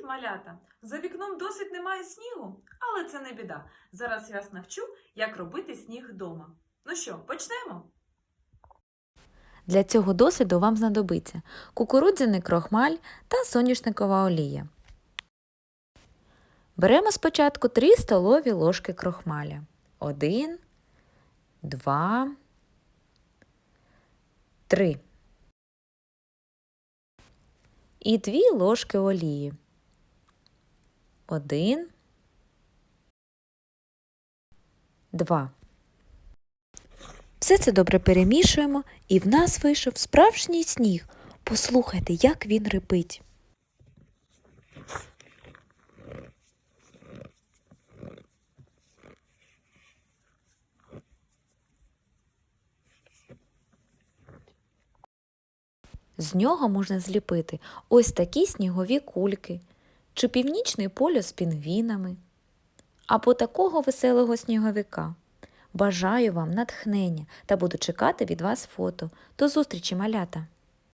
Привіт, малята! За вікном досить немає снігу, але це не біда. Зараз я вас навчу, як робити сніг вдома. Ну що, почнемо? Для цього досвіду вам знадобиться кукурудзяний крохмаль та соняшникова олія. Беремо спочатку 3 столові ложки крохмаля. 1, 2, 3. І 2 ложки олії. 1, 2. Все це добре перемішуємо, і в нас вийшов справжній сніг. Послухайте, як він рипить. З нього можна зліпити ось такі снігові кульки, чи північний полюс з пінгвінами, або такого веселого сніговика. Бажаю вам натхнення та буду чекати від вас фото. До зустрічі, малята!